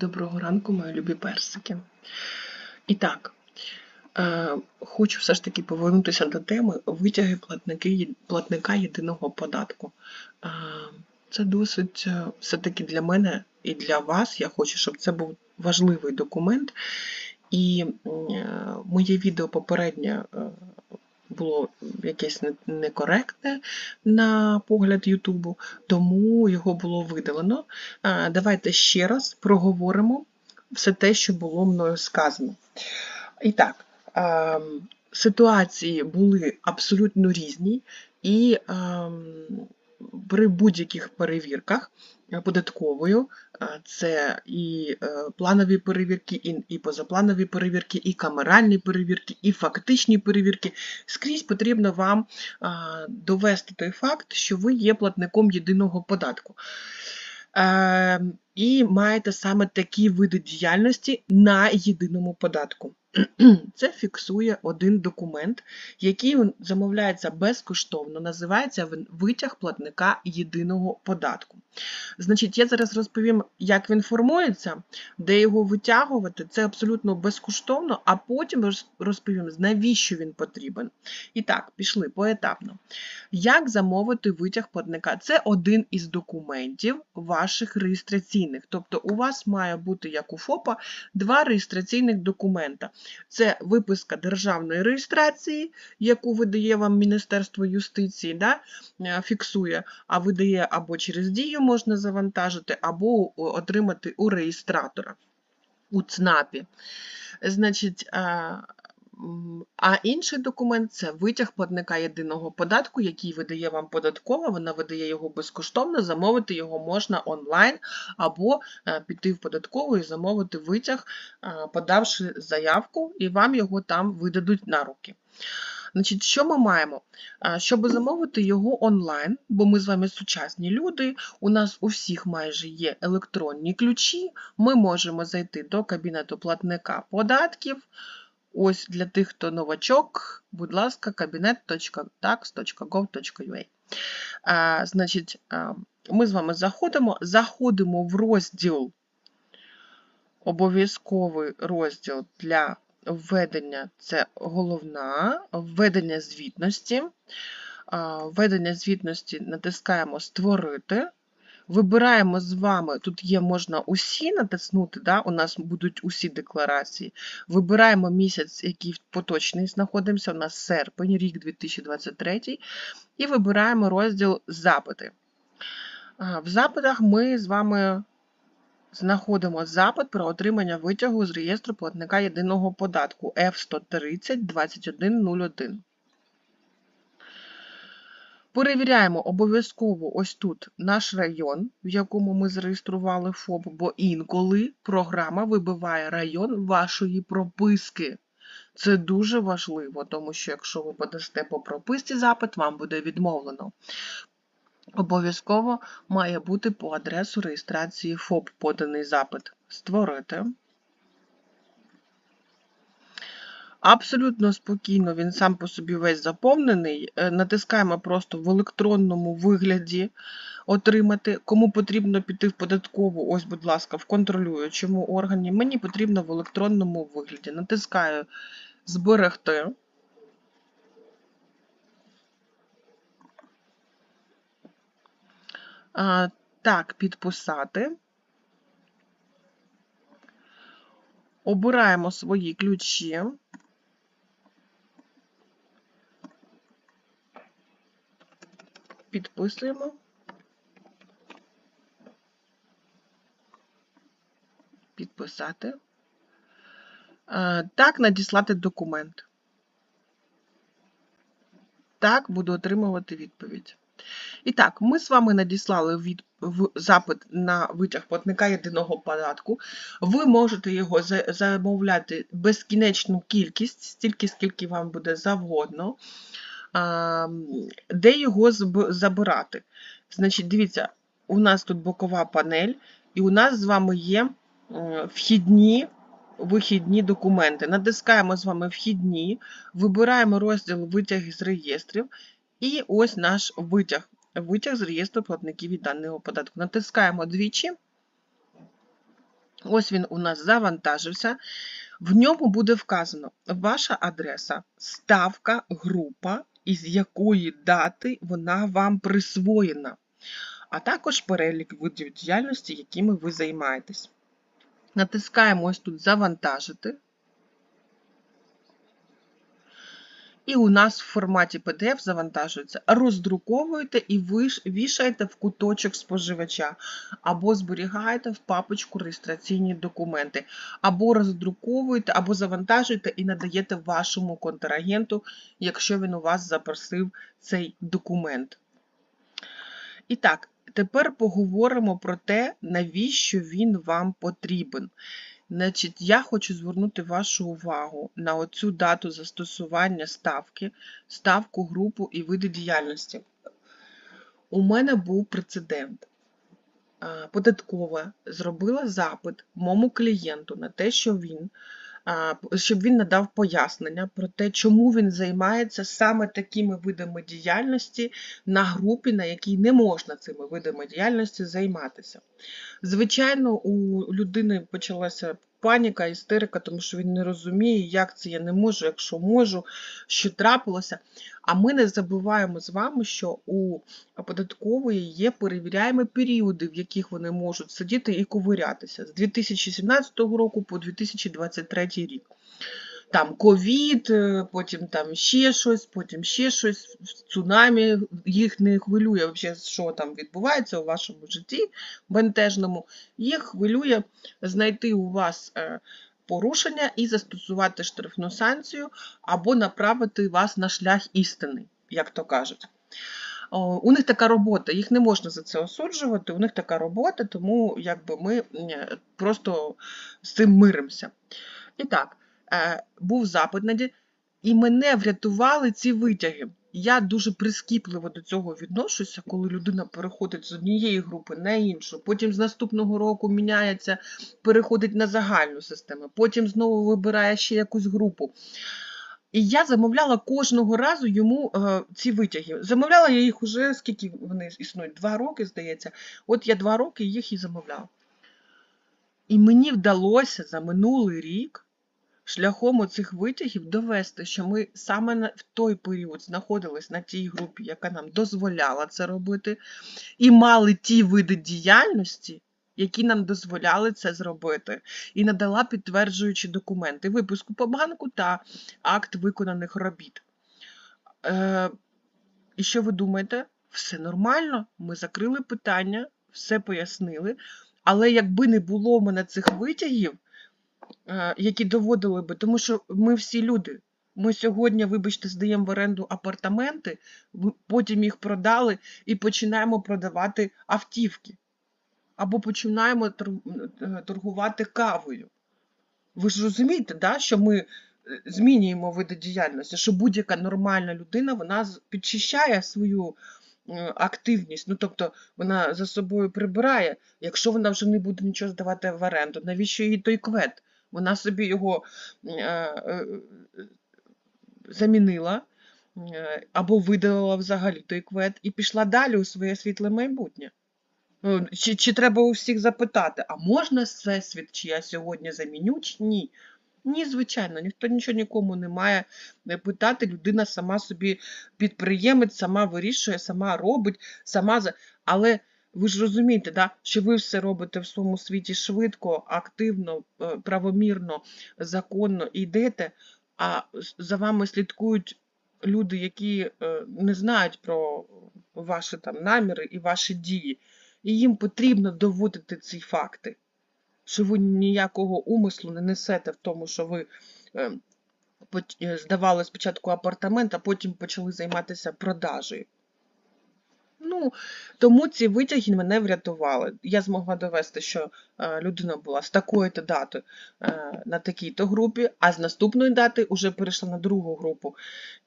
Доброго ранку, мої любі персики. І так, е, хочу все ж таки повернутися до теми витяги платники, платника єдиного податку. Е, це досить е, все-таки для мене і для вас. Я хочу, щоб це був важливий документ. І моє відео попереднє було якесь некоректне на погляд Ютубу, тому його було видалено. Давайте ще раз проговоримо все те, що було мною сказано. І так, ем, ситуації були абсолютно різні, і ем, при будь-яких перевірках е, податковою, е, це і е, планові перевірки, і, позапланові перевірки, і камеральні перевірки, і фактичні перевірки. Скрізь потрібно вам довести той факт, що ви є платником єдиного податку. І маєте саме такі види діяльності на єдиному податку. Це фіксує один документ, який замовляється безкоштовно, називається витяг платника єдиного податку. Значить, я зараз розповім, як він формується, де його витягувати. Це абсолютно безкоштовно, а потім роз- розповім, навіщо він потрібен. І так, пішли поетапно. Як замовити витяг платника? Це один із документів ваших реєстраційних. Тобто у вас має бути, як у ФОПа, два реєстраційних документа. Це виписка державної реєстрації, яку видає вам Міністерство юстиції, да, е, фіксує, а видає або через дію можна завантажити, або отримати у реєстратора у ЦНАПі. Значить, а, інший документ це витяг платника єдиного податку, який видає вам податкова, вона видає його безкоштовно, замовити його можна онлайн, або е, піти в податкову і замовити витяг, е, подавши заявку, і вам його там видадуть на руки. Значить, що ми маємо? А, Щоб замовити його онлайн, бо ми з вами сучасні люди, у нас у всіх майже є електронні ключі, ми можемо зайти до кабінету платника податків. Ось для тих, хто новачок, будь ласка, кабінет.tax.gov.ua. Значить, ми з вами заходимо, заходимо в розділ, обов'язковий розділ для введення це головна, введення звітності. Введення звітності натискаємо Створити. Вибираємо з вами, тут є можна усі натиснути, да, у нас будуть усі декларації. Вибираємо місяць, який поточний знаходимося, у нас серпень, рік 2023, і вибираємо розділ Запити. В запитах ми з вами знаходимо запит про отримання витягу з реєстру платника єдиного податку F130 2101. Перевіряємо обов'язково ось тут наш район, в якому ми зареєстрували ФОП, бо інколи програма вибиває район вашої прописки. Це дуже важливо, тому що якщо ви подасте по прописці запит, вам буде відмовлено. Обов'язково має бути по адресу реєстрації ФОП поданий запит. Створити. Абсолютно спокійно, він сам по собі весь заповнений. Е, Натискаємо просто в електронному вигляді отримати. Кому потрібно піти в податкову, ось, будь ласка, в контролюючому органі. Мені потрібно в електронному вигляді. Натискаю Зберегти. Так, підписати. Обираємо свої ключі. Підписуємо. Підписати. Е, Так, надіслати документ. Так, буду отримувати відповідь. І так, ми з вами надіслали від, в, запит на витяг платника єдиного податку. Ви можете його за- замовляти безкінечну кількість, стільки, скільки вам буде завгодно. Де його забирати? Значить, дивіться, у нас тут бокова панель, і у нас з вами є вхідні, вихідні документи. Натискаємо з вами вхідні, вибираємо розділ витяги з реєстрів, і ось наш витяг. Витяг з реєстру платників від даного податку. Натискаємо двічі. Ось він у нас завантажився. В ньому буде вказано ваша адреса, ставка, група, із якої дати вона вам присвоєна, а також перелік видів діяльності, якими ви займаєтесь. Натискаємо ось тут Завантажити. І у нас в форматі PDF завантажується. Роздруковуєте і вішаєте в куточок споживача, або зберігаєте в папочку реєстраційні документи, або роздруковуєте, або завантажуєте і надаєте вашому контрагенту, якщо він у вас запросив цей документ. І так, тепер поговоримо про те, навіщо він вам потрібен. Значить, я хочу звернути вашу увагу на оцю дату застосування ставки, ставку, групу і види діяльності. У мене був прецедент. Податкова зробила запит моєму клієнту на те, що він, щоб він надав пояснення про те, чому він займається саме такими видами діяльності на групі, на якій не можна цими видами діяльності займатися. Звичайно, у людини почалася паніка, істерика, тому що він не розуміє, як це я не можу, якщо можу, що трапилося. А ми не забуваємо з вами, що у податкової є перевіряємо періоди, в яких вони можуть сидіти і ковирятися з 2017 року по 2023 рік. Там ковід, е, потім там ще щось, потім ще щось, цунамі, їх не хвилює взагалі, що там відбувається у вашому житті бентежному. Їх хвилює знайти у вас е, порушення і застосувати штрафну санкцію, або направити вас на шлях істини, як то кажуть. У них така робота, їх не можна за це осуджувати, у них така робота, тому якби ми е, просто з цим миримося. І так, був запит на і мене врятували ці витяги. Я дуже прискіпливо до цього відношуся, коли людина переходить з однієї групи на іншу, потім з наступного року міняється, переходить на загальну систему, потім знову вибирає ще якусь групу. І я замовляла кожного разу йому е, ці витяги. Замовляла я їх уже, скільки вони існують? Два роки, здається. От я два роки їх і замовляла. І мені вдалося за минулий рік шляхом оцих витягів довести, що ми саме в той період знаходились на тій групі, яка нам дозволяла це робити, і мали ті види діяльності, які нам дозволяли це зробити, і надала підтверджуючі документи, випуску по банку та акт виконаних робіт. Е, і що ви думаєте? Все нормально, ми закрили питання, все пояснили. Але якби не було в мене цих витягів, які доводили би, тому що ми всі люди. Ми сьогодні, вибачте, здаємо в оренду апартаменти, потім їх продали і починаємо продавати автівки. Або починаємо е, торгувати кавою. Ви ж розумієте, да, що ми е, змінюємо види діяльності, що будь-яка нормальна людина вона підчищає свою е, активність, ну тобто вона за собою прибирає, якщо вона вже не буде нічого здавати в оренду, навіщо їй той квет? Вона собі його е, е, замінила е, або видалила взагалі той квет і пішла далі у своє світле майбутнє. Ну, Чи, чи треба у всіх запитати, а можна всесвіт, чи я сьогодні заміню, чи ні? Ні, звичайно, ніхто нічого нікому не має питати. Людина сама собі підприємець, сама вирішує, сама робить, сама. Але ви ж розумієте, да, що ви все робите в своєму світі швидко, активно, е, правомірно, законно йдете, а за вами слідкують люди, які е, не знають про ваші там наміри і ваші дії. І їм потрібно доводити ці факти, що ви ніякого умислу не несете в тому, що ви е, здавали спочатку апартамент, а потім почали займатися продажею. Ну, тому ці витяги мене врятували. Я змогла довести, що е, людина була з такої-то дати е, на такій-то групі, а з наступної дати вже перейшла на другу групу.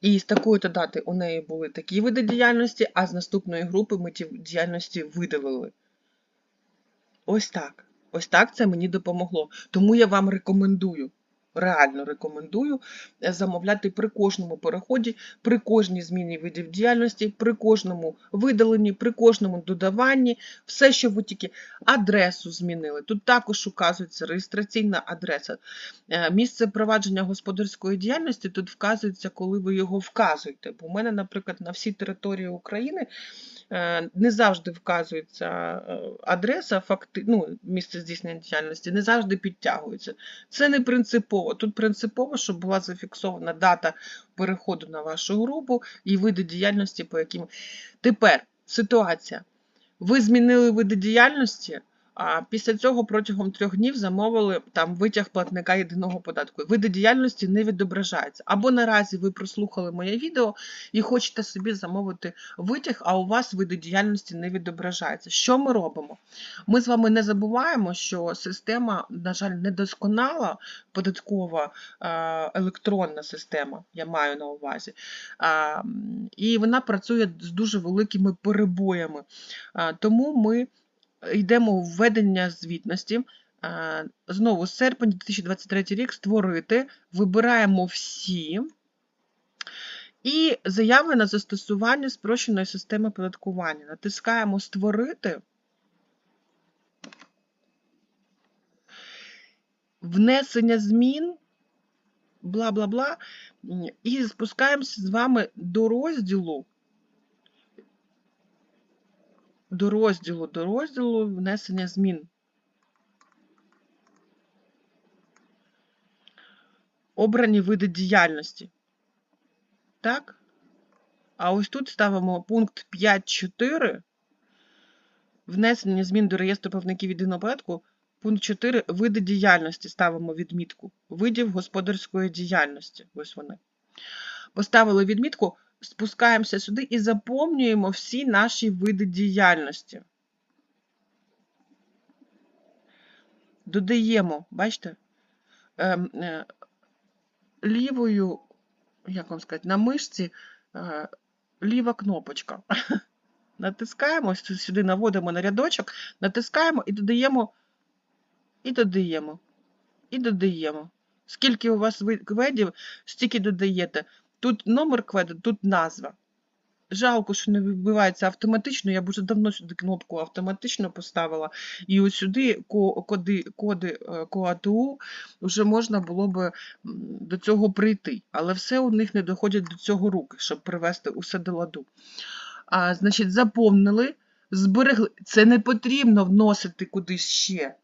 І з такої-то дати у неї були такі види діяльності, а з наступної групи ми ті діяльності видалили. Ось так. Ось так це мені допомогло. Тому я вам рекомендую. Реально рекомендую е, замовляти при кожному переході, при кожній зміні видів діяльності, при кожному видаленні, при кожному додаванні, все, що ви тільки адресу змінили. Тут також указується реєстраційна адреса. Е, Місце провадження господарської діяльності тут вказується, коли ви його вказуєте. Бо в мене, наприклад, на всій території України не завжди вказується е, адреса, факти, ну, місце здійснення діяльності, не завжди підтягується. Це не принципово. Тут принципово, щоб була зафіксована дата переходу на вашу групу і види діяльності, по яким. Тепер ситуація. Ви змінили види діяльності, а після цього протягом трьох днів замовили там витяг платника єдиного податку. Види діяльності не відображаються. Або наразі ви прослухали моє відео і хочете собі замовити витяг, а у вас види діяльності не відображаються. Що ми робимо? Ми з вами не забуваємо, що система, на жаль, недосконала, податкова е, електронна система, я маю на увазі. І вона працює з дуже великими перебоями. Тому ми йдемо у введення звітності. Знову серпень 2023 рік створити, вибираємо всі. І заяви на застосування спрощеної системи податкування. Натискаємо Створити. Внесення змін, бла бла бла. І спускаємося з вами до розділу. До розділу, до розділу внесення змін. Обрані види діяльності. Так? А ось тут ставимо пункт 5.4. Внесення змін до реєстру платників єдиного податку. Пункт 4. Види діяльності ставимо відмітку. Видів господарської діяльності. Ось вони. Поставили відмітку, спускаємося сюди і заповнюємо всі наші види діяльності. Додаємо, бачите, е, лівою, як вам сказати, на мишці е, ліва кнопочка. Натискаємо, сюди наводимо на рядочок, натискаємо і додаємо, і додаємо, і додаємо. Скільки у вас ви- кведів, стільки додаєте. Тут номер кведу, тут назва. Жалко, що не вибивається автоматично. Я б вже давно сюди кнопку автоматично поставила. І ось сюди коди, коди е, КОАТУ вже можна було б до цього прийти. Але все у них не доходять до цього руки, щоб привести усе до ладу. А, значить, заповнили, зберегли. Це не потрібно вносити кудись ще.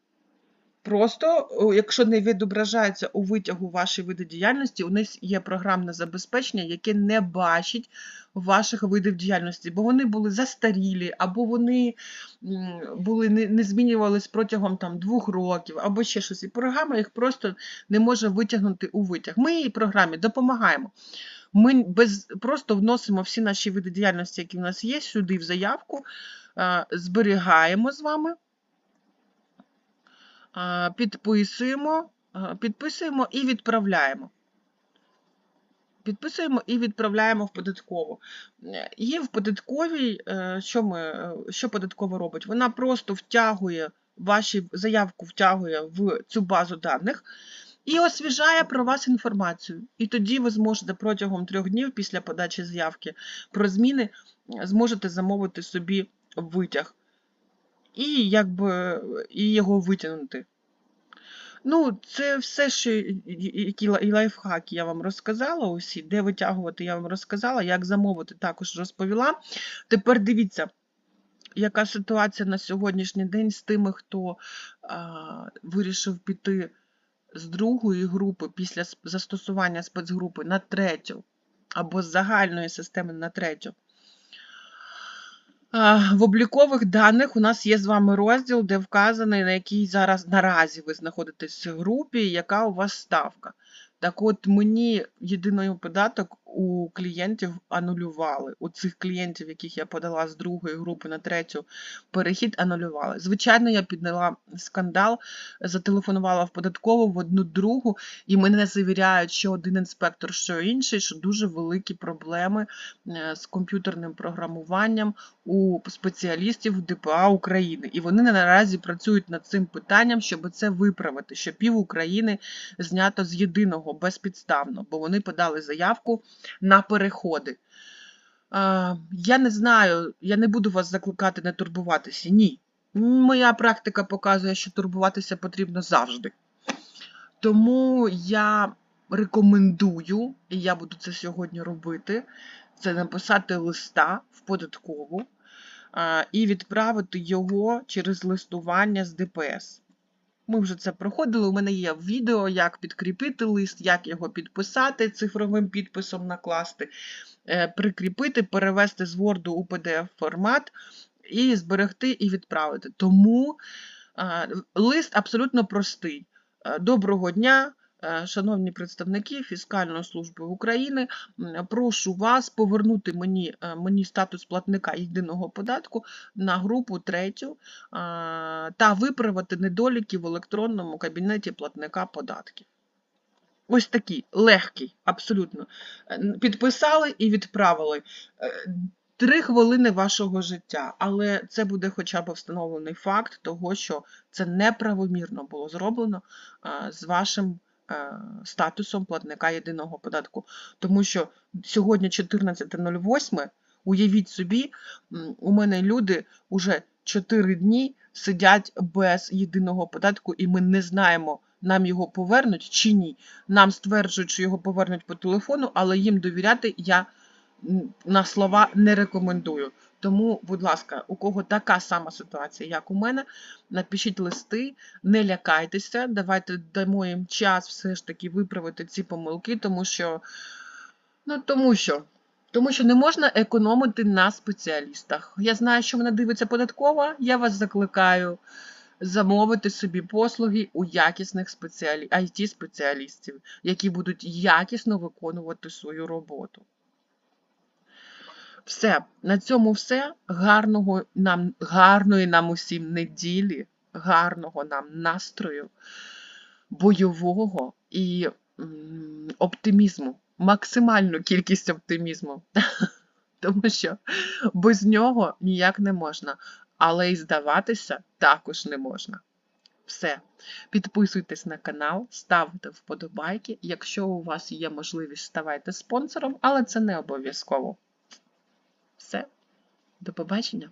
Просто, якщо не відображається у витягу ваші види діяльності, у них є програмне забезпечення, яке не бачить ваших видів діяльності, бо вони були застарілі, або вони були не, не змінювались протягом там, двох років, або ще щось. І програма їх просто не може витягнути у витяг. Ми їй програмі допомагаємо. Ми без, просто вносимо всі наші види діяльності, які в нас є, сюди в заявку, зберігаємо з вами. Підписуємо, підписуємо і відправляємо. Підписуємо і відправляємо в податкову. Е, Є в податковій, е, що, ми, е, що податкова робить? Вона просто втягує ваші заявку втягує в цю базу даних і освіжає про вас інформацію. І тоді ви зможете протягом трьох днів після подачі заявки про зміни зможете замовити собі витяг і якби і його витягнути. Ну, це все, що які лайфхаки я вам розказала, усі, де витягувати, я вам розказала, як замовити, також розповіла. Тепер дивіться, яка ситуація на сьогоднішній день з тими, хто а, вирішив піти з другої групи після застосування спецгрупи на третю, або з загальної системи на третю. В облікових даних у нас є з вами розділ, де вказаний, на якій зараз наразі ви знаходитесь в групі, яка у вас ставка. Так от мені єдиний податок у клієнтів анулювали. У цих клієнтів, яких я подала з другої групи на третю, перехід анулювали. Звичайно, я підняла скандал, зателефонувала в податкову в одну другу, і мене завіряють, що один інспектор, що інший, що дуже великі проблеми е, з комп'ютерним програмуванням у спеціалістів ДПА України. І вони наразі працюють над цим питанням, щоб це виправити, що пів України знято з єдиного безпідставно, бо вони подали заявку на переходи. Я не знаю, я не буду вас закликати не турбуватися. Ні. Моя практика показує, що турбуватися потрібно завжди. Тому я рекомендую, і я буду це сьогодні робити, це написати листа в податкову і відправити його через листування з ДПС. Ми вже це проходили. У мене є відео, як підкріпити лист, як його підписати, цифровим підписом накласти, е, прикріпити, перевести з Word у PDF формат і зберегти і відправити. Тому лист абсолютно простий. Е, Доброго дня. Е, Шановні представники Фіскальної служби України, прошу вас повернути мені, е, мені статус платника єдиного податку на групу третю та виправити недоліки в електронному кабінеті платника податків. Ось такий легкий, абсолютно. Е, Підписали і відправили. Е, Три хвилини вашого життя, але це буде хоча б встановлений факт того, що це неправомірно було зроблено з вашим е, статусом платника єдиного податку. Тому що сьогодні 14.08, уявіть собі, у мене люди вже 4 дні сидять без єдиного податку, і ми не знаємо, нам його повернуть чи ні. Нам стверджують, що його повернуть по телефону, але їм довіряти я на слова не рекомендую. Тому, будь ласка, у кого така сама ситуація, як у мене, напишіть листи, не лякайтеся, давайте дамо їм час все ж таки виправити ці помилки, тому що, ну, тому що, тому що не можна економити на спеціалістах. Я знаю, що мене дивиться податкова, я вас закликаю замовити собі послуги у якісних спеціалі... IT-спеціалістів, які будуть якісно виконувати свою роботу. Все, на цьому все. Гарного нам, гарної нам усім неділі, гарного нам настрою, бойового і оптимізму, максимальну кількість оптимізму. Тому що без нього ніяк не можна, але і здаватися також не можна. Все. Підписуйтесь на канал, ставте вподобайки. Якщо у вас є можливість, ставайте спонсором, але це не обов'язково. Все. До побачення.